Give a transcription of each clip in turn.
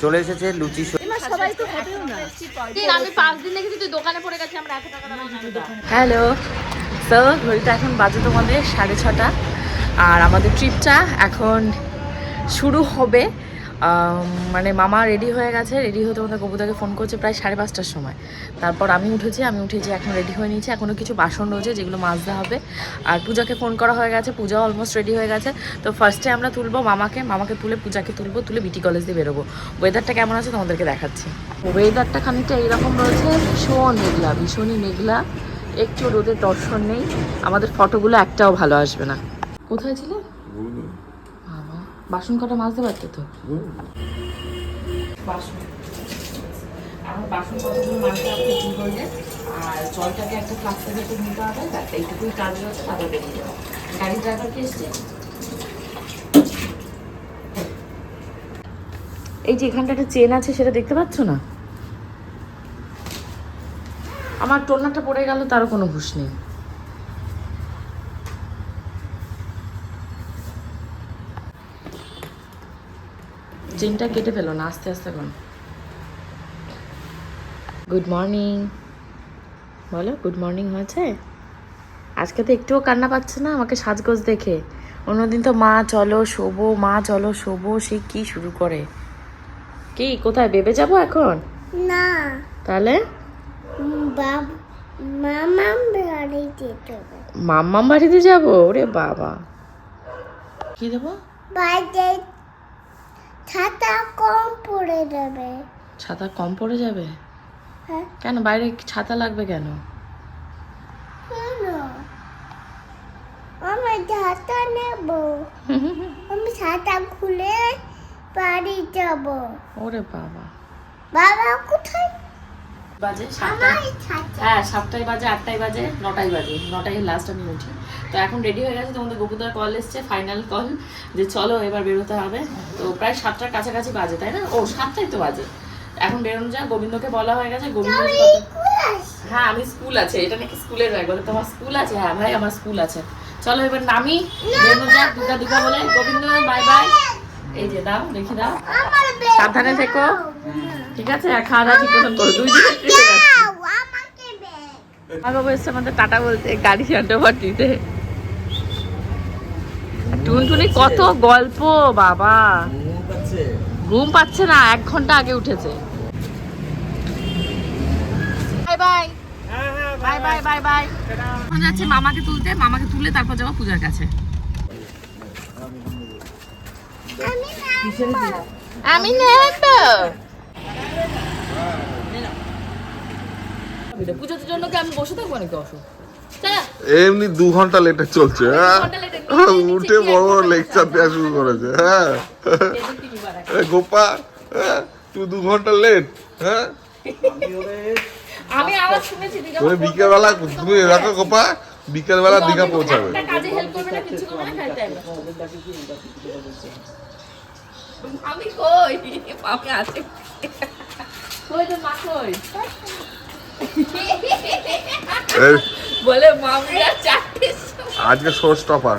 চলে এসেছে লুচি স- সবাই তো হবেও না। আমি পাঁচ দিন দেখেছি তুই দোকানে পড়ে গেছি আমরা এত টাকা দাম হ্যালো। তো ঘড়িটা এখন বাজে তোমাদের সাড়ে ছটা। আর আমাদের ট্রিপটা এখন শুরু হবে। মানে মামা রেডি হয়ে গেছে রেডি হতে আমাদের কবুতাকে ফোন করছে প্রায় সাড়ে পাঁচটার সময়। তারপর আমি উঠেছি আমি উঠেছি এখন রেডি হয়ে নিয়েছি এখনও কিছু বাসন রয়েছে যেগুলো মাজতে হবে। আর পূজাকে ফোন করা হয়ে গেছে পূজা অলমোস্ট রেডি হয়ে গেছে। তো ফার্স্টে আমরা তুলবো মামাকে মামাকে তুলে পূজাকে তুলবো তুলে বিটি কলেজ দিয়ে বেরোবো। ওয়েদারটা কেমন আছে তোমাদেরকে দেখাচ্ছি। ওয়েদারটা খানিকটা এইরকম রয়েছে ভীষণ মেঘলা ভীষণই মেঘলা। একটু রোদের দর্শন নেই আমাদের ফটোগুলো একটাও ভালো আসবে না। কোথায় ছিলে? বাসন কটা মাজতে পারতো তো? বাসন। আমার বাসন কতগুলো মাজতে হবে কি করলে আর জলটাকে একটা নিতে হবে এইটুকুই কাজ রয়েছে তারপর বেরিয়ে যাব। গাড়ি ড্রাইভার এসছে? এই যে এখানটা একটা চেন আছে সেটা দেখতে পাচ্ছ না? আমার টোনাটা পড়ে গেল তারও কোনো হুঁশ নেই। চেনটা কেটে ফেলো না আস্তে আস্তে কোন গুড মর্নিং বলো গুড মর্নিং হয়েছে? আজকে তো একটুও কান্না পাচ্ছে না আমাকে সাজগোজ দেখে। অন্যদিন তো মা চলো শোবো মা চলো শোবো সে কি শুরু করে? কি কোথায় বেবে যাব এখন? না। তাহলে? বাব মামা বাড়ি যেতে বাড়িতে যাব? ওরে বাবা। কি দেবো? বাড়িতে ছাতা কম পড়ে যাবে। ছাতা কম পড়ে যাবে? হ্যাঁ। কেন? বাইরে ছাতা লাগবে কেন? কেন? আমি ছাতা নেব। আমি ছাতা খুলে বাড়ি যাব। ওরে বাবা। বাবা কোথায়? বাজে হ্যাঁ সাতটায় বাজে আটটায় বাজে নটায় বাজে নটায় লাস্ট আমি উঠি। তো এখন রেডি হয়ে গেছে তোমাদের গোপুদার কল এসছে ফাইনাল কল যে চলো এবার বেরোতে হবে। তো প্রায় সাতটার কাছাকাছি বাজে তাই না? ও সাতটায় তো বাজে। এখন বেরোনো যায় গোবিন্দকে বলা হয়ে গেছে গোবিন্দ হ্যাঁ আমি স্কুল আছে এটা নাকি স্কুলের ব্যাগ বলে তোমার স্কুল আছে? হ্যাঁ ভাই আমার স্কুল আছে। চলো এবার নামি বেরোনো যাক দুটা দুটা বলে। গোবিন্দ বাই বাই এই যে দাও দেখি দাও। সাবধানে থেকো। ঠিক আছে আর খাওয়া দাওয়া ঠিক মতন করো। দুই আমাদের টাটা বলতে গাড়ি হ্যান্ডওভার দিতে টুনটুনি কত গল্প বাবা। ঘুম পাচ্ছে না এক ঘণ্টা আগে উঠেছে। Bye bye. Bye bye bye bye. এখন যাচ্ছে মামাকে তুলতে মামাকে তুলে তারপর যাব পূজার কাছে। আমি আমি নেব পুজোর জন্য কি আমি বসে থাকব নাকি অসুখ এমনি দু ঘণ্টা লেটে চলছে হ্যাঁ? উঠে বড় বড় লেকচার দেওয়া শুরু করেছে হ্যাঁ? গোপা হ্যাঁ, তুই দু ঘণ্টা লেট হ্যাঁ? আমি আওয়াজ শুনেছি তুমি বিকেল বেলা তুমি রাখো গোপা বিকেল বেলা দীঘা পৌঁছাবে। কাজে হেল্প করবে না কিছু করবে না খালি টাইম আমি কই? পাপে আছে। কই তো মা কই? বলে মামিরা চারটে আজকে শো স্টপার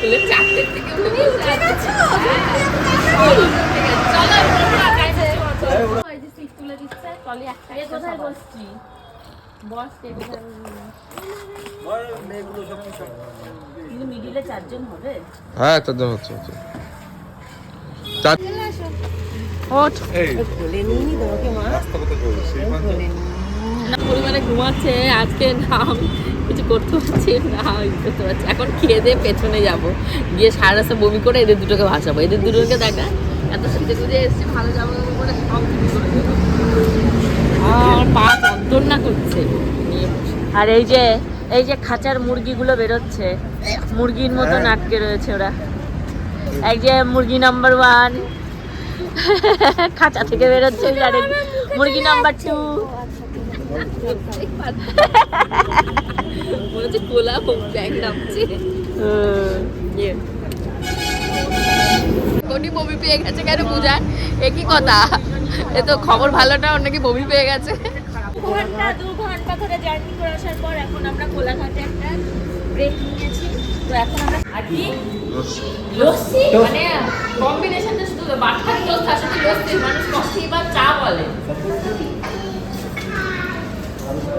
বলে চারটে থেকে হ্যাঁ। চারজন হচ্ছে হচ্ছে চার ওঠ এই না পরিমাণে ঘুমাচ্ছে আজকে কিছু করতে পারছি না করতে পারছি। এখন খেয়ে দিয়ে পেছনে যাব। গিয়ে সারা রাস্তা বমি করে এদের দুটোকে ভাসাবো এদের দুটোকে দেখ। না এত এসছে ভালো যাব সব পা যন্ত্রণা করছে। আর এই যে এই যে খাঁচার মুরগিগুলো বেরোচ্ছে মুরগির মতন আটকে রয়েছে ওরা। এই যে মুরগি নাম্বার ওয়ান খাঁচা থেকে বেরোচ্ছে জানেন মুরগি নাম্বার টু কোটি বমি পেয়ে গেছে কেন পূজার এ কি কথা? এ তো খবর ভালোটা ওর নাকি বমি পেয়ে গেছে? ঘণ্টা দু ঘণ্টা ধরে জার্নি করে আসার পর এখন আমরা কোলাঘাটে একটা ব্রেক নিয়েছি। তো এখন আমরা আর লস্যি। মানে কম্বিনেশনটা শুধু বাটার টোস্ট তার সাথে লস্যি মানুষ কফি বা চা বলে।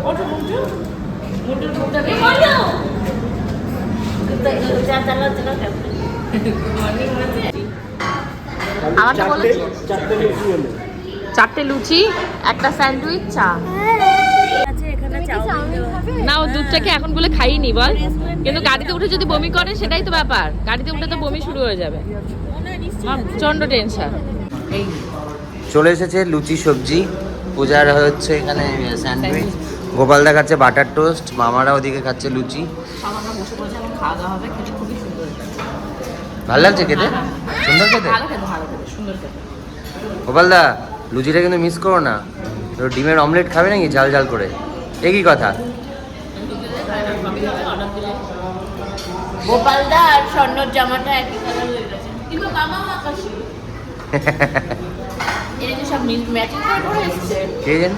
মুন্টু মুন্টুর মুখটা আমারটা চারটে লুচি একটা স্যান্ডউইচ চা। আছে না ও দুধটাকে এখন বলে খাইনি বল। কিন্তু গাড়িতে উঠে যদি বমি করে সেটাই তো ব্যাপার। গাড়িতে উঠে তো বমি শুরু হয়ে যাবে। প্রচণ্ড টেনশন। এই চলে এসেছে লুচি সবজি। পূজার হচ্ছে এখানে স্যান্ডউইচ। গোপাল দা খাচ্ছে বাটার টোস্ট মামারা ওদিকে খাচ্ছে লুচি। সব আমরা বসে বসে এখন খাওয়া দাওয়া হবে খেতে খুবই সুন্দর ভালো লাগছে খেতে? সুন্দর খেতে? ভালো খেতে ভালো খেতে সুন্দর খেতে। গোপাল দা লুচিটা কিন্তু মিস করো না। তো ডিমের অমলেট খাবে নাকি ঝাল ঝাল করে? একই কথা? গোপালদা আর স্বর্ণর জামাটা একই কালার হয়ে গেছে। কিন্তু মামা আকাশি এটা যে সব ম্যাচিং করে পরে এসছে। কে জানি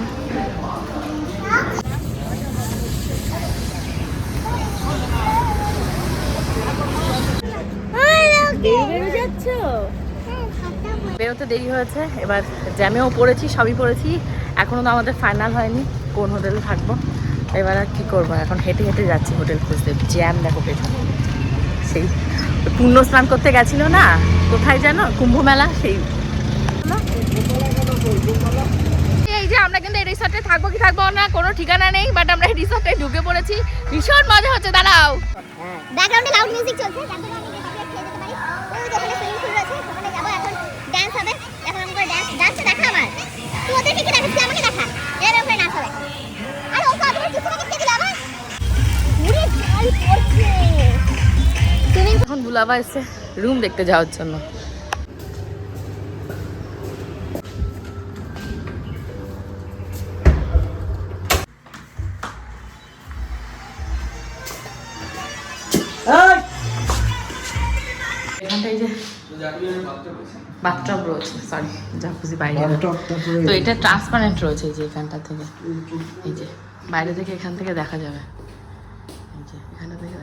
বেরো বেরোতে দেরি হয়েছে এবার জ্যামেও পড়েছি সবই পড়েছি। এখনও তো আমাদের ফাইনাল হয়নি কোন হোটেলে থাকব। এবার আর কী করব এখন হেঁটে হেঁটে যাচ্ছি হোটেল খুঁজতে। জ্যাম দেখো পেছনে। সেই পুণ্য স্নান করতে গেছিল না কোথায় যেন কুম্ভ মেলা সেই এই যে আমরা কিন্তু এই রিসর্টে থাকব কি থাকব না কোনো ঠিকানা নেই বাট আমরা এই রিসর্টে ঢুকে পড়েছি ভীষণ মজা হচ্ছে দাঁড়াও ব্যাকগ্রাউন্ডে লাউড মিউজিক চলছে দেখা এখন বুলাবা এসে রুম দেখতে যাওয়ার জন্য। যে বাথটব রয়েছে সরি জাকুজি বাইরে তো এটা ট্রান্সপারেন্ট রয়েছে যে এখানটা থেকে। এই যে বাইরে থেকে এখান থেকে দেখা যাবে। এই যে এখানটা থেকে দেখা যাবে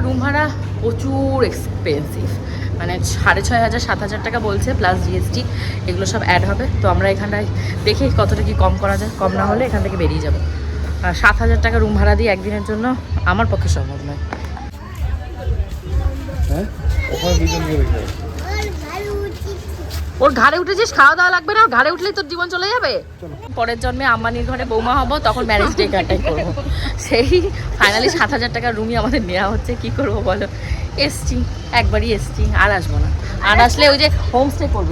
রুম ভাড়া প্রচুর এক্সপেন্সিভ মানে সাড়ে ছয় হাজার, সাত হাজার টাকা বলছে প্লাস জিএসটি এগুলো সব অ্যাড হবে। তো আমরা এখানটায় দেখি কতটা কি কম করা যায়, কম না হলে এখান থেকে বেরিয়ে যাব। আর সাত হাজার টাকা রুম ভাড়া দিয়ে একদিনের জন্য আমার পক্ষে সম্ভব নয়। হ্যাঁ? ওর ঘাড়ে উঠেছিস খাওয়া দাওয়া লাগবে না ওর ঘাড়ে উঠলেই তোর জীবন চলে যাবে? পরের জন্মে আম্বানির ঘরে বৌমা হব তখন ম্যারেজ ডে কাটাই করব। সেই ফাইনালি সাত হাজার টাকার রুমই আমাদের নেওয়া হচ্ছে কি করব বলো? এসছি একবারই এসছি আর আসব না। আর আসলে ওই যে হোমস্টে করব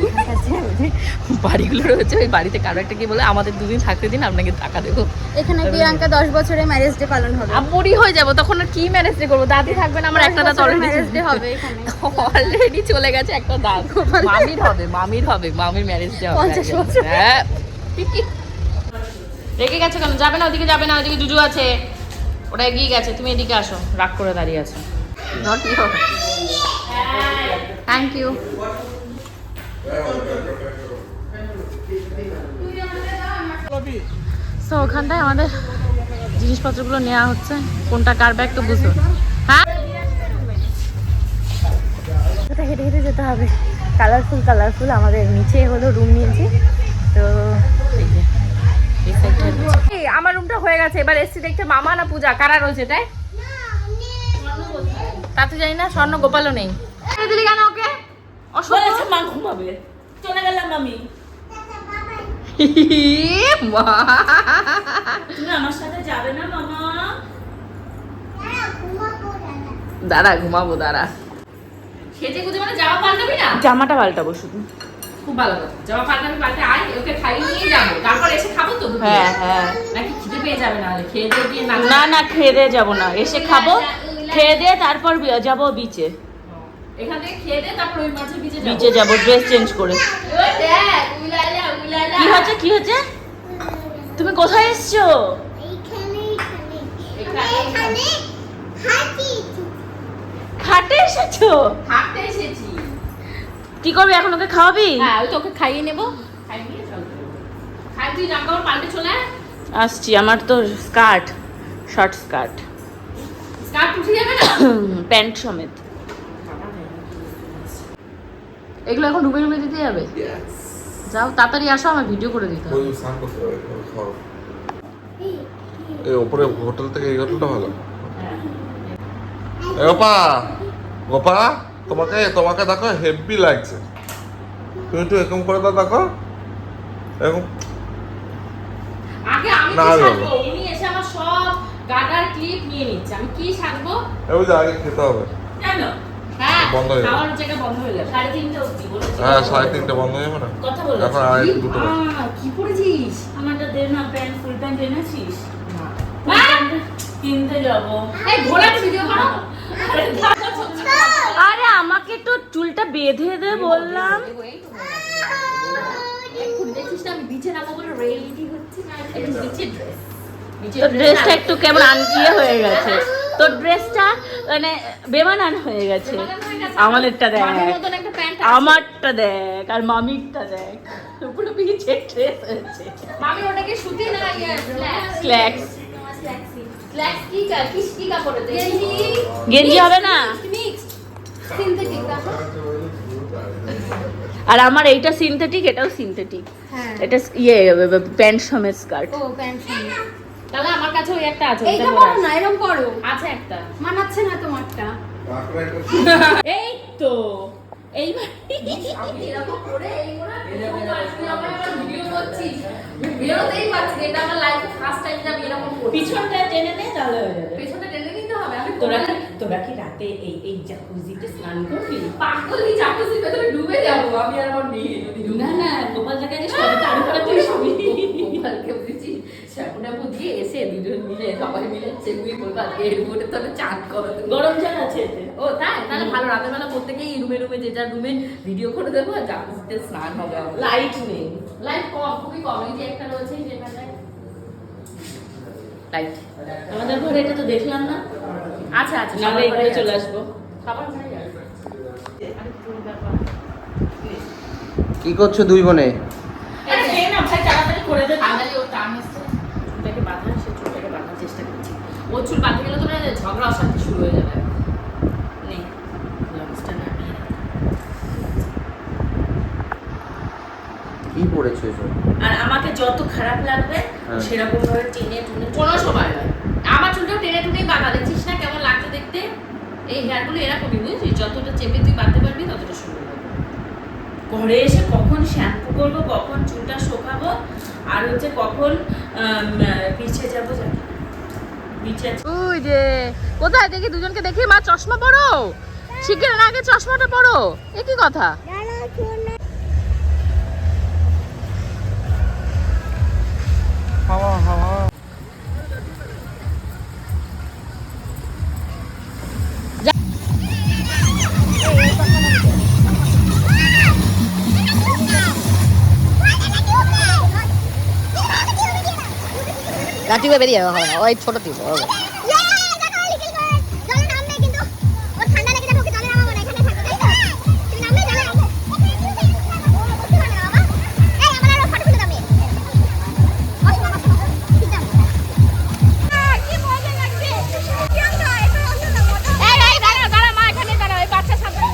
বাড়িগুলো রয়েছে ওই বাড়িতে কারও একটা কি বলে আমাদের দুদিন থাকতে দিন আপনাকে টাকা দেবো। এখানে প্রিয়াঙ্কা 10 বছরে ম্যারেজ ডে পালন হবে। বুড়ি হয়ে যাব তখন আর কি ম্যারেজ ডে করব? দাদি থাকবে না আমার একটা দাঁত অলরেডি ম্যারেজ ডে হবে এখানে। অলরেডি চলে গেছে একটা দাঁত মামির হবে মামির হবে মামির ম্যারেজ ডে পঞ্চাশ বছর। হ্যাঁ। রেগে গেছে কেন? যাবে না ওদিকে যাবে না ওদিকে জুজু আছে। ওটা এগিয়ে গেছে তুমি এদিকে আসো রাগ করে দাঁড়িয়ে আছো। থ্যাংক ইউ সো ওখানটায় আমাদের জিনিসপত্রগুলো নেওয়া হচ্ছে। কোনটা কার ব্যাগ তো বুঝো। হ্যাঁ? ওটা হেঁটে হেঁটে যেতে হবে? Colourful colourful. আমাদের নিচে হলো রুম নিয়েছি। তো আমার রুমটা হয়ে গেছে। এবার এসছি দেখতে মামা না পূজা? কারা রয়েছে তাই? তা তো জানি না স্বর্ণ গোপালও নেই। এই দিলি কেন ওকে? বলেছে মা ঘুমাবে। চলে গেলাম আমি। আমার সাথে যাবে না মামা? দাঁড়া ঘুমাবো দাঁড়া। গুজে মানে জামা পাল্টাবি না? জামাটা পাল্টাবো শুধু। খুব ভালো কথা। জামা পাল্টাবি পাল্টে আয় ওকে খাইয়ে নিয়ে যাব। তারপর এসে খাব তো হ্যাঁ হ্যাঁ। নাকি খিদে পেয়ে যাবে না হলে খেয়ে দিয়ে না না না খেয়ে দিয়ে যাব না। এসে খাব খেয়ে দিয়ে তারপর যাব বিচে এখান থেকে খেয়ে দিয়ে তারপর ওই মাছের বিচে যাব? বিচে যাব ড্রেস চেঞ্জ করে। ওই দেখ উলালা উলালা। কি হচ্ছে কি হচ্ছে? তুমি কোথায় এসছো? এইখানে এখানে। হাতি খাটে এসেছ? থাকতে এসেছি। কি করবি এখন ওকে খাওয়াবি? হ্যাঁ ওই তো ওকে খাইয়ে নেব। খাইয়ে নিয়ে চল। খাই তুই জামা পাল্টে চলে আসছি আমার তো স্কার্ট শর্ট স্কার্ট। স্কার্ট উঠে যাবে না? প্যান্ট সমেত। এগুলো এখন ডুবে ডুবে দিতে যাবে? যাও তাড়াতাড়ি আসো আমার ভিডিও করে দিতে হবে। ওই করতে হবে এই ওপরে হোটেল থেকে এই হোটেলটা ভালো। এ গোপা গোপা তোমাকে তোমাকে দেখো হেভি লাগছে। তুমি একটু এরকম করে দাও দেখো। এরকম। আগে আমি না, কি উনি এসে আমার সব গাডার ক্লিপ নিয়ে নিচ্ছে। আমি কি সাজবো এই যে আগে খেতে হবে। কেন? হ্যাঁ বন্ধ হয়ে যাবে। বন্ধ হয়ে যাবে। সাড়ে তিনটে অবধি হ্যাঁ সাড়ে তিনটে বন্ধ হয়ে যাবে না? কথা বলে এখন আর দুটো কি পড়েছিস আমারটা দে না প্যান্ট ফুল প্যান্ট এনেছিস? হ্যাঁ? কিনতে যাব। এই ঘোড়ার ভিডিও করো আরে আমাকে তো চুলটা বেঁধে দে বললাম। তোর ড্রেসটা একটু কেমন আনকিয়ে হয়ে গেছে। তোর ড্রেসটা মানে বেমানান হয়ে গেছে। আমাদেরটা দেখ। আমারটা দেখ আর মামিরটা দেখ। পুরো পিছে ড্রেস হয়েছে। মামি ওটাকে সুতি না ইয়ে স্ল্যাক্স স্ল্যাক্স স্ল্যাক্স কি কা কিস কি কাপড়ে দে গেঞ্জি হবে না? সিনথেটিক আর আমার এইটা সিনথেটিক এটাও সিনথেটিক হ্যাঁ। এটা ইয়ে প্যান্ট সমেত স্কার্ট ও প্যান্ট তাহলে আমার কাছে ওই একটা আছে এইটা করো না এরকম করো। আছে একটা। মানাচ্ছে না তোমারটা। এই তো। এইবার এরকম করে ভিডিও করছিস বেরোতেই পারছি না, এটা আমার লাইফে ফার্স্ট টাইম আমি এরকম পিছনটা জেনে নে তাহলে হয়ে যাবে। পেছনে টেনে নিতে হবে আমি তোরা কি তোরা কি রাতে এই এই জাকুজিতে স্নান করবি পাগলি চাকুসি ভেতরে ডুবে যাব আমি আর আমার মেয়ে যদি না না গোপাল জায়গায় সবাই তারপরে তুই গোপালকে বুঝি এসে দুজন মিলে সবাই মিলে চেগুই আজকে এর উপরে তো করো গরম আছে ও তাই? তাহলে ভালো রাতের বেলা প্রত্যেকেই রুমে রুমে যে যার রুমে ভিডিও করে দেবো আর জাকুসিতে স্নান হবে। লাইট নেই। লাইট কম খুবই কম। এই যে একটা রয়েছে যেখানে লাইট আমাদের ঘরে এটা তো দেখলাম না। আচ্ছা আচ্ছা নাহলে এখানে চলে আসব। কি করছ দুই বোনে? আরে নে না ভাই তাড়াতাড়ি করে দে বাঙালি ও চুল বাঁধতে গেলে তো না ঝগড়া অশান্তি শুরু হয়ে যাবে নে লঞ্চটা নামিয়ে নে। পড়েছো এসব। আর আমাকে যত খারাপ লাগবে হ্যাঁ। সেরকম ভাবে টেনে টুনে কোনো সময় নয়। আমার চুলটাও টেনে টুনেই বাঁধা। দেখছিস না কেমন লাগছে দেখতে? এই হেয়ারগুলো এরকমই বুঝেছিস? যতটা চেপে তুই বাঁধতে পারবি ততটা সুন্দর হবে। ঘরে এসে কখন শ্যাম্পু করব কখন চুলটা শোকাবো আর হচ্ছে কখন পিছিয়ে যাব জানি ওই যে কোথায়? দেখি দুজনকে দেখি। মা চশমা পরো? শিখে না আগে চশমাটা পরো। এ কি কথা? দাঁড়া দাঁড়া মা এখানে দাঁড়া এই বাচ্চা সামনে।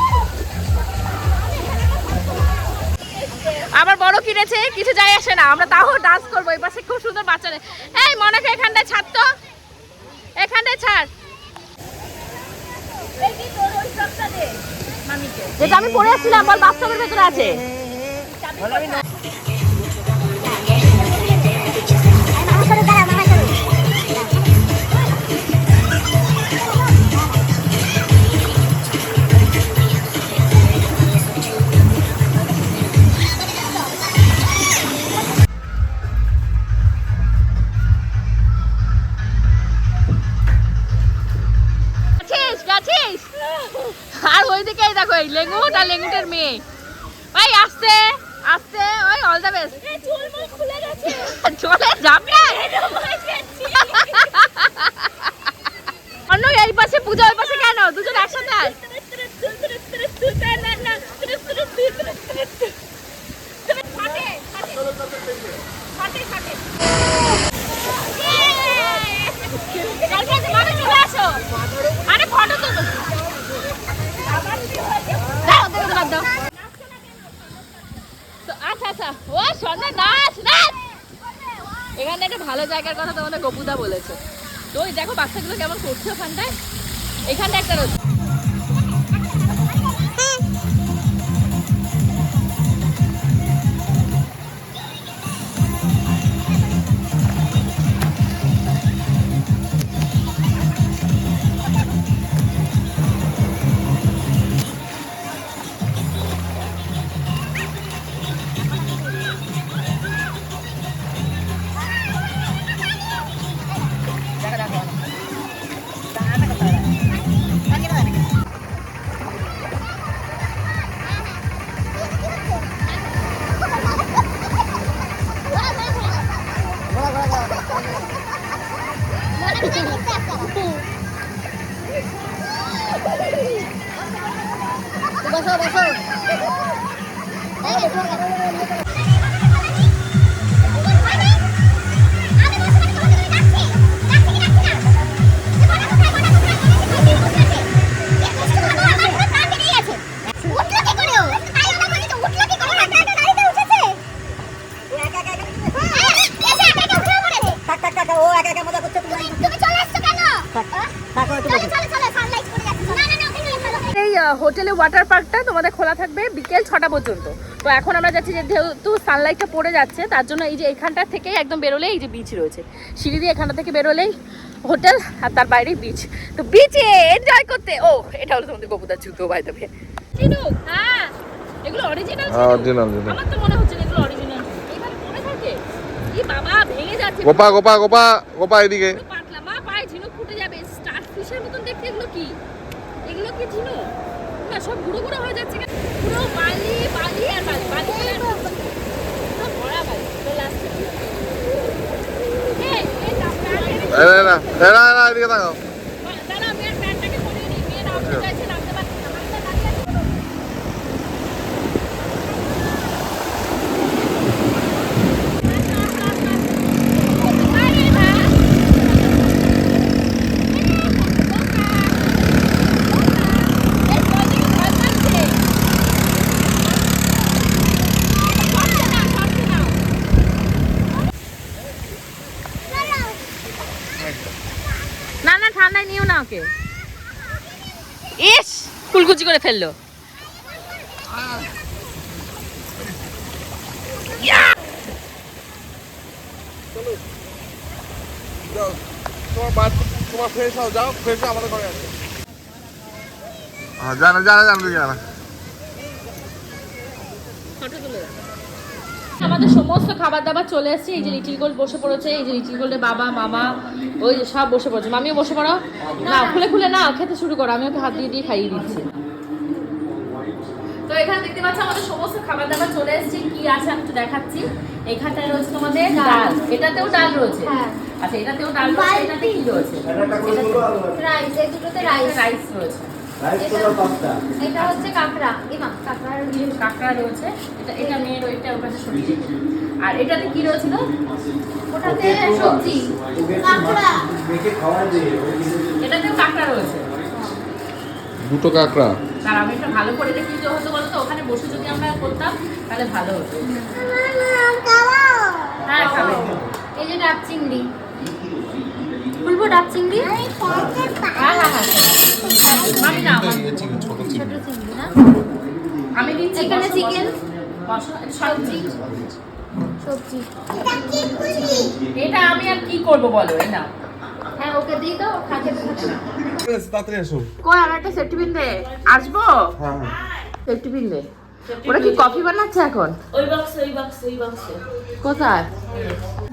আবার বড় কিনেছে কিছু যায় আসে না। আমরা তাও ডান্স করব এই পাশে খুব সুন্দর বাচ্চাদের এই মনেকে এখানটায় ছাড় তো এখানটায় আমি পরে আসছিলাম বল বাস্তবের ভেতরে আছে। ও, সন্ধ্যা নাচ এখানে একটা ভালো জায়গার কথা তোমাদের গপুদা বলেছে। তো ওই দেখো বাচ্চাগুলো কেমন করছে ওখানটায়? এখানে একটা রয়েছে। বসো বসো তুমি পর্যন্ত। তো এখন আমরা যাচ্ছি যে যেহেতু সানলাইটটা পড়ে যাচ্ছে তার জন্য এই যে এখানটা থেকে একদম বেরোলেই এই যে বিচ রয়েছে। সিঁড়ি দিয়ে এখানটা থেকে বেরোলেই হোটেল আর তার বাইরে বিচ তো বিচে এনজয় করতে। ও এটা হলো তোমাদের গোপুদার জুতো বাই দেবে হ্যাঁ এগুলো অরিজিনাল হ্যাঁ অরিজিনাল আমার তো মনে হচ্ছে এগুলো অরিজিনাল এইভাবে পড়ে থাকে? এই বাবা ভেঙে যাচ্ছে। গোপা গোপা গোপা গোপা এদিকে পুরো পাতলা মা পায়ে ঝিনুক ফুটে যাবে স্টার ফিশের মতন দেখতে এগুলো কি এগুলো কি ঝিনুক না সব গুঁড়ো গুঁড়ো হয়ে যাচ্ছে কেন? পুরো বালি বালি আর বালি বালি আর পুরো ভরা বালি তো লাস্টে এই এই দাঁড়া এই না, না, এই না, না, এদিকে তাকাও দাঁড়া আমি আর প্যান্টটাকে পরিয়ে নিই মেয়ে নামতে চাইছে নামতে পারছে না হাতটা দাঁড়িয়ে আছে। আরে বাহ এই জলদিকে ভয় লাগছে। সরছে না, সরছে না। না না ঠান্ডায় নিও না ওকে। ইস কুলকুচি করে ফেলল। হও যাও হ্যাঁ জানা জানা জানা তুই জানা আমাদের সমস্ত খাবার দাবার চলে এসেছে। এই যে লিটিল গোল্ড বসে পড়েছে এই যে লিটিল গোল্ডের বাবা মামা ওই যে সব বসে পড়েছে। মামিও বসে পড়ো। না খুলে খুলে না খেতে শুরু করো। আমি ওকে হাত দিয়ে দিয়ে খাইয়ে দিচ্ছি। তো এখানে দেখতে পাচ্ছ আমাদের সমস্ত খাবার দাবার চলে এসেছে। কি আছে আমি একটু দেখাচ্ছি। এখানটায় রয়েছে তোমাদের ডাল। এটাতেও ডাল রয়েছে? আচ্ছা এটাতেও ডাল রয়েছে এটাতে কি রয়েছে? রাইস এই দুটোতে রাইস। রাইস রয়েছে। এটা হচ্ছে কাঁকড়া। ইমা কাঁকড়ার কাঁকড়া রয়েছে। এটা এটা মেয়ের ওইটা ওর কাছে সবজি। আর এটাতে কি রয়েছিল? ওটাতে সবজি। কাঁকড়া। এটাতেও কাঁকড়া রয়েছে। দুটো কাঁকড়া। আর আমি এটা ভালো করে দেখি যে হতো বলতো ওখানে বসে যদি আমরা করতাম তাহলে ভালো হতো। হ্যাঁ খাবে। এই যে ডাব চিংড়ি। খুলবো ডাব চিংড়ি? হ্যাঁ হ্যাঁ হ্যাঁ। আমি না আমার ছোট চিংড়ি না। আমি দিচ্ছি এখানে চিকেন? সবজি। সবজি। এটা আমি আর কি করব বলো এই না হ্যাঁ ওকে দিই তো খাতে খাতে তাড়াতাড়ি এসো কই আমার একটা সেফটি পিন দে। আসব? হ্যাঁ হ্যাঁ। সেফটি পিন দে। ওরা কি কফি বানাচ্ছে এখন? ওই বাক্স ওই বাক্স ওই বাক্সে কোথায়?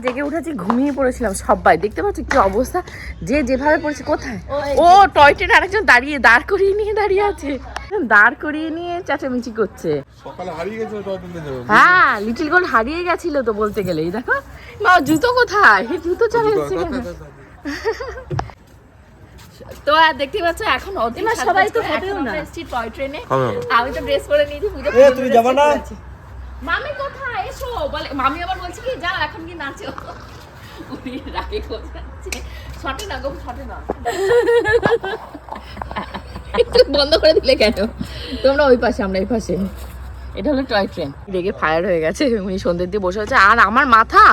জেগে উঠেছি ঘুমিয়ে পড়েছিলাম সবাই। দেখতে পাচ্ছ কি অবস্থা? যে যেভাবে পড়েছে কোথায়? ও টয় ট্রেন আরেকজন দাঁড়িয়ে দাঁড় করিয়ে নিয়ে দাঁড়িয়ে আছে। দাঁড় করিয়ে নিয়ে চেঁচামেচি করছে। সকালে হারিয়ে গেছে হ্যাঁ লিটিল গোল্ড হারিয়ে গেছিল তো বলতে গেলে। এই দেখো। মা জুতো কোথায়? জুতো চলে এসেছে কেন? তো আর দেখতে পাচ্ছ এখন অদিন সবাই তো হবেও না। টয় ট্রেনে। আমি তো ড্রেস করে নিয়েছি পুজো এ, তুমি যাবা না? মামি কোথায়? এসো বলে মামি আবার বলছে কি যাও এখন কি নাচো। উনি রাগে খোঁজাচ্ছে ছটে না গো ছটে না একটু বন্ধ করে দিলে কেন? তোমরা ওই পাশে আমরা এই পাশে। এটা হলো টয় ট্রেন রেগে ফায়ার হয়ে গেছে উনি সন্ধ্যের দিয়ে বসে আছে। আর আমার মাথা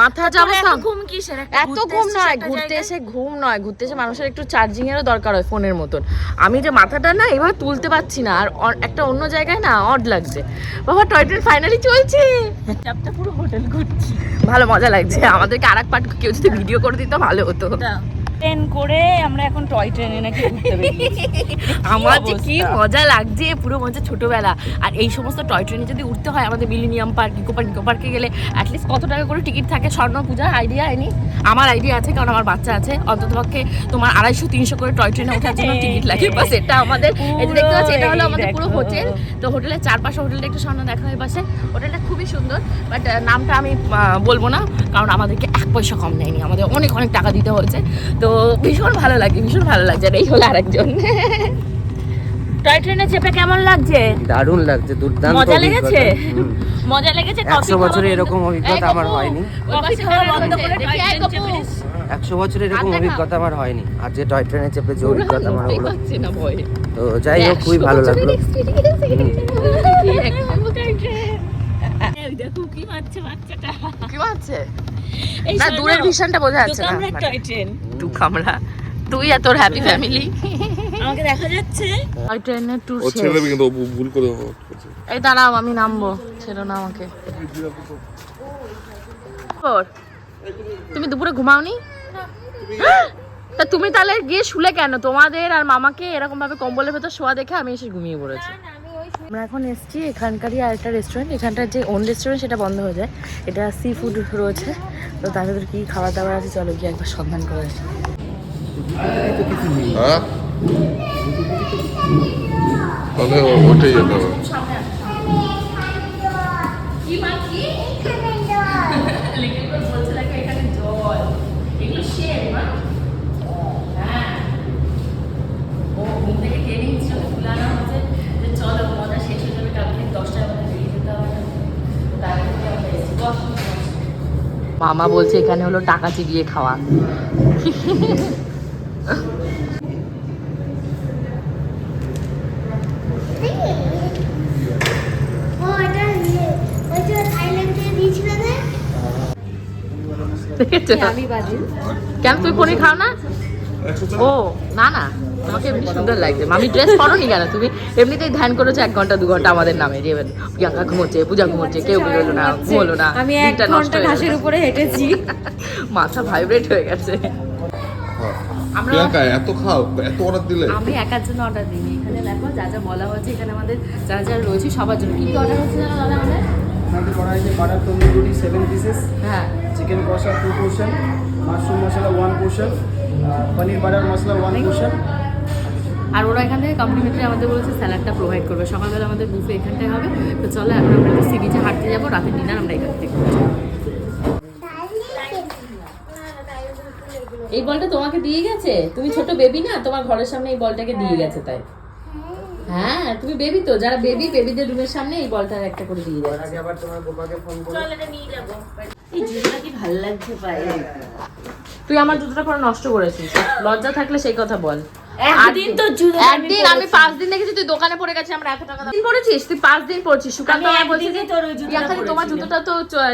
মাথা যা অবস্থা ঘুম কিসের? এত ঘুম নয় ঘুরতে এসে ঘুম নয় ঘুরতে এসে মানুষের একটু চার্জিং এরও দরকার হয় ফোনের মতন। আমি যে মাথাটা না এবার তুলতে পারছি না আর একটা অন্য জায়গায় না অড লাগছে। বাবা টয় ট্রেন ফাইনালি চলছে! চাপটা পুরো হোটেল ঘুরছি ভালো মজা লাগছে। আমাদেরকে আর এক পার্ট কেউ যদি ভিডিও করে দিত ভালো হতো। ট্রেন করে আমরা এখন টয় ট্রেনে নাকি ঘুরতে বেরিয়েছি। আমার যে কি মজা লাগছে পুরো মজা ছোটবেলা। আর এই সমস্ত টয় ট্রেনে যদি উঠতে হয় আমাদের millennium park eco park eco পার্কে গেলে অ্যাটলিস্ট কত টাকা করে টিকিট থাকে স্বর্ণ পূজা আইডিয়া আইনি আমার আইডিয়া আছে কারণ আমার বাচ্চা আছে। অন্ততপক্ষে তোমার আড়াইশো তিনশো করে টয় ট্রেনে ওঠার জন্য টিকিট লাগে। বাস এটা আমাদের এই যে দেখতে পাচ্ছি এটা হলো আমাদের পুরো হোটেল। তো হোটেলের চারপাশে হোটেলটা একটু স্বর্ণ দেখা হয় পাশে হোটেলটা খুবই সুন্দর বাট নামটা আমি বলব না কারণ আমাদেরকে এক পয়সা কম নেয়নি আমাদের অনেক অনেক টাকা দিতে হয়েছে। তো ভীষণ ভালো লাগে ভীষণ ভালো লাগছে আর এই হলো আরেকজন। টয় ট্রেনে চেপে কেমন লাগছে? দারুণ লাগছে দুর্দান্ত মজা লেগেছে? মজা লেগেছে? একশো বছরে এরকম অভিজ্ঞতা আমার হয়নি। একশো বছরে এরকম অভিজ্ঞতা আমার হয়নি। আর যে টয় ট্রেনে চেপে যে অভিজ্ঞতা আমার হলো। তো যাই হোক খুবই ভালো লাগল। দেখো কি মারছে বাচ্চাটা। কি এই না দূরের ভিশনটা বোঝা যাচ্ছে না। Toy train. টু কামরা তুই আর তোর হ্যাপি ফ্যামিলি আমাকে দেখা যাচ্ছে। ওই ট্রেনের ট্যুর ও ছেলে কিন্তু ভুল করে এই দাঁড়াও আমি নামবো। ছেড়ো না আমাকে? তুমি দুপুরে ঘুমাওনি? তা তুমি তাহলে গিয়ে শুলে কেন? তোমাদের আর মামাকে এরকম ভাবে কম্বলের ভেতর শোয়া দেখে আমি এসে ঘুমিয়ে পড়েছি। আমরা এখন এসেছি এখানকারই আরেকটা রেস্টুরেন্ট এখানটার যে ওন রেস্টুরেন্ট সেটা বন্ধ হয়ে যায়। এটা সি ফুড রয়েছে। তো তার ভেতরে কি খাবার দাবার আছে? চলো গিয়ে একবার সন্ধান করে আসি। হ্যাঁ? ওটাই মামা বলছে এখানে হলো টাকা চিবিয়ে খাওয়া। কেন তুই পনির খাও না ও না না। তোমাকে এমনি সুন্দর লাগছে। মামি ড্রেস করোনি কেন? তুমি এমনিতেই ধ্যান করেছ এক ঘণ্টা দু ঘণ্টা আমাদের নামে। যে প্রিয়াঙ্কা ঘুমোচ্ছে পূজা ঘুমোচ্ছে কেউ বেরোলো না ঘুমোলো না আমি এক নষ্ট ঘণ্টা ঘাসের উপরে হেঁটেছি। মাথা ভাইব্রেট হয়ে গেছে। প্রিয়াঙ্কা এত খাও এত অর্ডার দিলে। আমি একার জন্য অর্ডার দিইনি। এখানে দেখো যা যা বলা হয়েছে এখানে আমাদের যারা যারা রয়েছে সবার জন্য কি অর্ডার হচ্ছে জানো দাদা আমাদের? আপনাদের করা হয়েছে বাটার তন্দুরি সেভেন পিসেস হ্যাঁ। চিকেন কষা two portion mushroom masala one portion paneer butter masala one portion আর ওরা এখান থেকে কমপ্লিমেন্টারি আমাদের বলেছে স্যালাডটা প্রোভাইড করবে। সকালবেলা আমাদের বুফে এখানটায় হবে। তো চলো এখন আমরা একটু সি বিচে হাঁটতে যাব রাতের ডিনার আমরা এখান থেকে এই বলটা তোমাকে দিয়ে গেছে? তুমি ছোট বেবি না? তোমার ঘরের সামনে এই বলটাকে দিয়ে গেছে তাই। হ্যাঁ তুমি বেবি তো? যারা বেবি বেবিদের রুমের সামনে এই বলটা একটা করে দিয়ে দেয় আগে আবার তোমার গোপাকে ফোন করে। এই জুতোটা কি ভালো লাগছে পায়ে? তুই আমার জুতোটা পুরো নষ্ট করেছিস। লজ্জা থাকলে সেই কথা বল। একদিন তো একদিন আমি পাঁচ দিন দেখেছি তুই দোকানে পড়ে গেছি আমরা এত টাকা দিন পড়েছিস? তুই পাঁচ দিন পড়ছিস সুকান্ত আমায় বলছে যে তোর জুতোটা তোমার জুতোটা তো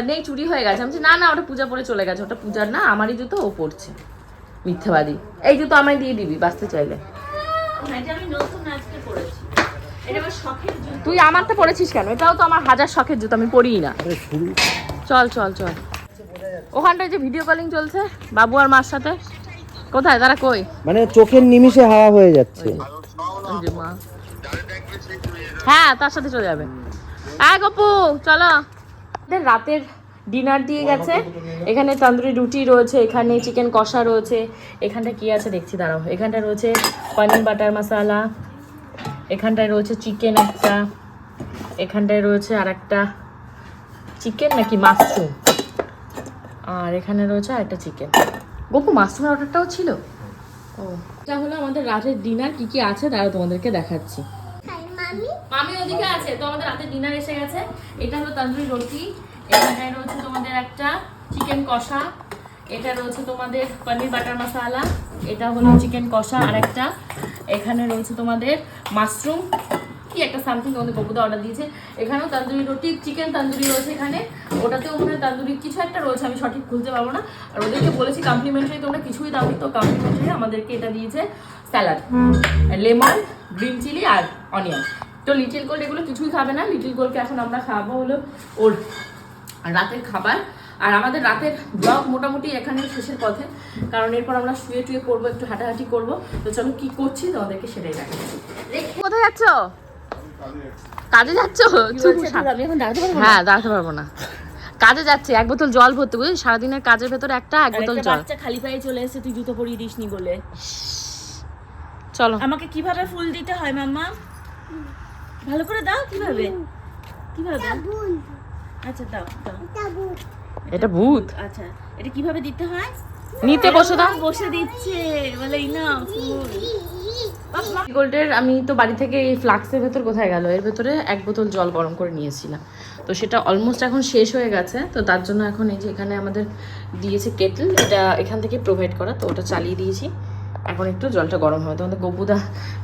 নেই চুরি হয়ে গেছে। আমি না না ওটা পূজা পরে চলে গেছে ওটা পূজার না আমারই জুতো ও পড়ছে মিথ্যাবাদী। এই জুতো আমায় দিয়ে দিবি বাঁচতে চাইলে। এটা আমি নতুন আজকে পড়েছি এটা আমার শখের জুতো। তুই আমারটা পড়েছিস কেন? এটাও তো আমার হাজার শখের জুতো আমি পরিই না। চল চল চল। ওখানটায় যে ভিডিও কলিং চলছে বাবু আর মার সাথে। কোথায়? তারা কই? মানে চোখের নিমিষে হাওয়া হয়ে যাচ্ছে। মা। হ্যাঁ তার সাথে চলে যাবে। হ্যাঁ গপু চলো। রাতের ডিনার দিয়ে গেছে। এখানে তন্দুরি রুটি রয়েছে এখানে চিকেন কষা রয়েছে। এখানটা কি আছে দেখছি দাঁড়াও। এখানটা রয়েছে পনির বাটার মশালা। এখানটায় রয়েছে চিকেন একটা। এখানটায় রয়েছে আর একটা চিকেন নাকি মাশরুম? আর এখানে রয়েছে আরেকটা চিকেন। গপু মাশরুমের অর্ডারটাও ছিল? ও। এটা হলো আমাদের রাতের ডিনার কি কি আছে? তারা তোমাদেরকে দেখাচ্ছি। মামি। ওদিকে আছে তো আমাদের রাতে ডিনার এসে গেছে। এটা হলো তন্দুরি রুটি এখানে রয়েছে তোমাদের একটা চিকেন কষা এটা রয়েছে তোমাদের পনির বাটার মশলা এটা হলো চিকেন কষা আর একটা এখানে রয়েছে তোমাদের মাশরুম কি একটা সামথিং তোমাদের বকুদা অর্ডার দিয়েছে। এখানেও তান্দুরি রুটি চিকেন তান্দুরি রয়েছে এখানে। ওটাতেও মনে হয় তান্দুরি কিছু একটা রয়েছে আমি সঠিক খুঁজতে পারব না। আর ওদেরকে বলেছি কমপ্লিমেন্টারি তোমরা কিছুই দাওনি তো কমপ্লিমেন্টারি আমাদেরকে এটা দিয়েছে স্যালাড লেমন গ্রিন চিলি আর অনিয়ন তো লিটিল গোল্ড এগুলো কিছুই খাবে না লিটিল গোল্ডকে এখন আমরা খাওয়াবো হলো ওর রাতের খাবার। আর আমাদের রাতের ব্লগ মোটামুটি এখানে শেষের পথে। কারণ এরপর আমরা শুয়ে টুয়ে করব একটু হাঁটাহাঁটি করব। তো চলো কি করছি তোমাদেরকে সেটাই দেখাচ্ছি। কোথায় যাচ্ছ? কাজে যাচ্ছ? হ্যাঁ দাঁড়াতে পারব না। কাজে যাচ্ছে এক বোতল জল ভরতে বুঝলি? সারাদিনের কাজের ভেতরে একটা এক বোতল জল। বাচ্চা খালি পায়ে চলে এসেছে তুই জুতো পরিয়ে দিসনি বলে। চলো। আমাকে কীভাবে ফুল দিতে হয় মাম্মা? ভালো করে দাও কীভাবে? কীভাবে আচ্ছা দাও দাও। এটা ভূত। আচ্ছা এটা কীভাবে দিতে হয়? নিতে বসে দাও। বসে দিচ্ছে বলে এই না ফুল। গোল্ডের আমি তো বাড়ি থেকে এই ফ্লাক্সের ভেতর কোথায় গেল? এর ভেতরে এক বোতল জল গরম করে নিয়েছিলাম। তো সেটা অলমোস্ট এখন শেষ হয়ে গেছে। তো তার জন্য এখন এই যে এখানে আমাদের দিয়েছে কেটল এটা এখান থেকে প্রোভাইড করা। তো ওটা চালিয়ে দিয়েছি। এখন একটু জলটা গরম হবে। তোমাদের গপুদা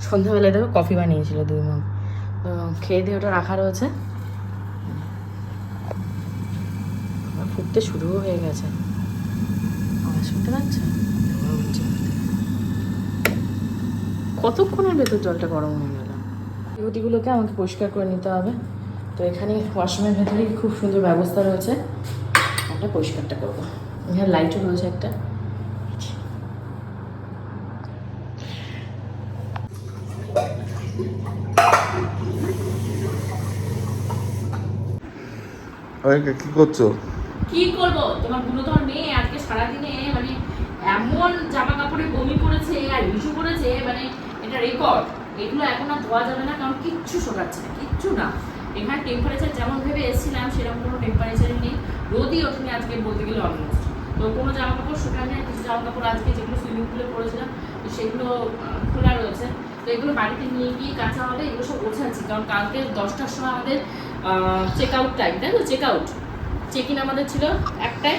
সন্ধ্যাবেলায় দেখো কফি বানিয়েছিল দুই তো খেয়ে দিয়ে ওটা রাখা রয়েছে। ফুটতে শুরুও হয়ে গেছে। শুনতে পাচ্ছ? কতক্ষণের ভেতর জলটা গরম হয়ে গেল? ইহুদিগুলোকে আমাকে পরিষ্কার করে নিতে হবে। তো এখানে ওয়াশরুমের ভেতরেই খুব সুন্দর ব্যবস্থা রয়েছে। একটা পরিষ্কারটা করব। এখানে লাইটও রয়েছে একটা। কি করছ? কি করব? তোমার গুণধর মেয়ে আজকে সারাদিনে মানে এমন জামা কাপড়ে বমি করেছে আর ইস্যু করেছে মানে এটা রেকর্ড এগুলো এখন আর ধোয়া যাবে না, কারণ কিচ্ছু শোকাচ্ছে না, কিচ্ছু না। এখানে টেম্পারেচার যেমন ভেবে এসেছিলাম, সেরকম কোনো টেম্পারেচারই নেই। রোদই ওঠেনি আজকে বলতে গেলে অলমোস্ট তো কোনো জামা কাপড় শুকায়নি, আর কিছু জামা কাপড় আজকে যেগুলো সুইমিং পুলে পড়েছিলাম সেগুলো খোলা রয়েছে। তো এগুলো বাড়িতে নিয়ে গিয়ে কাঁচা হবে, এগুলো সব গোছাচ্ছি কারণ কালকে দশটার সময় আমাদের চেক আউট টাইম তাই তো? চেক আউট চেক ইন আমাদের ছিল একটাই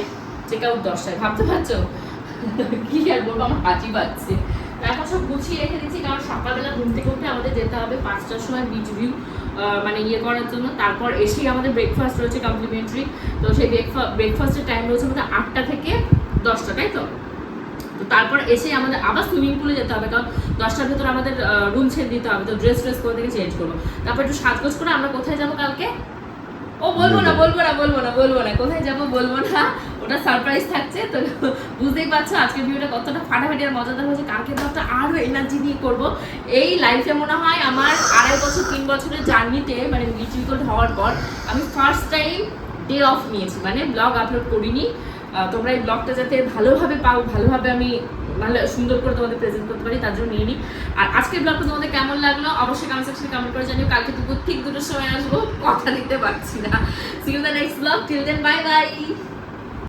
চেক আউট দশটায়, ভাবতে পারছ? কি আর বলব, আমার হাঁচি পাচ্ছে এখন সব গুছিয়ে রেখে দিচ্ছি, কারণ সকালবেলা ঘুম থেকে উঠে আমাদের যেতে হবে পাঁচটার সময় বিচ ভিউ মানে ইয়ে করার জন্য। তারপর এসেই আমাদের ব্রেকফাস্ট রয়েছে কমপ্লিমেন্টারি তো সেই ব্রেকফাস্টের টাইম রয়েছে আমাদের আটটা থেকে দশটা, তাই তো? তো তারপর এসে আমাদের আবার সুইমিং পুলে যেতে হবে, কারণ দশটার ভেতর আমাদের রুম ছেড়ে দিতে হবে। তো ড্রেস ট্রেস করে থেকে চেঞ্জ করব। তারপর একটু সাজগোজ করে আমরা কোথায় যাব কালকে? ও বলব না বলব না বলব না বলব না। কোথায় যাব বলব না। ওটা সারপ্রাইজ থাকছে তো বুঝতেই পারছ আজকের ভিডিওটা কতটা ফাটাফাটি আর মজাদার হয়েছে। কালকে ব্লগটা আরও এনার্জি দিয়ে করব। এই লাইফে মনে হয় আমার আড়াই বছর তিন বছরের জার্নিতে মানে গোল্ড হওয়ার পর আমি ফার্স্ট টাইম ডে অফ নিয়েছি। মানে ব্লগ আপলোড করিনি। তোমরা এই ব্লগটা যাতে ভালোভাবে পাও ভালোভাবে আমি ভালো সুন্দর করে তোমাদের প্রেজেন্ট করতে পারি, তার জন্য নিয়ে নিই। আর আজকের ব্লগটা তোমাদের কেমন লাগল? অবশ্যই কমেন্ট সেকশনে কমেন্ট করে জানিও। কালকে দুপুর ঠিক দুটোর সময় আসব। কথা দিতে পারছি না। See you the next blog till then bye bye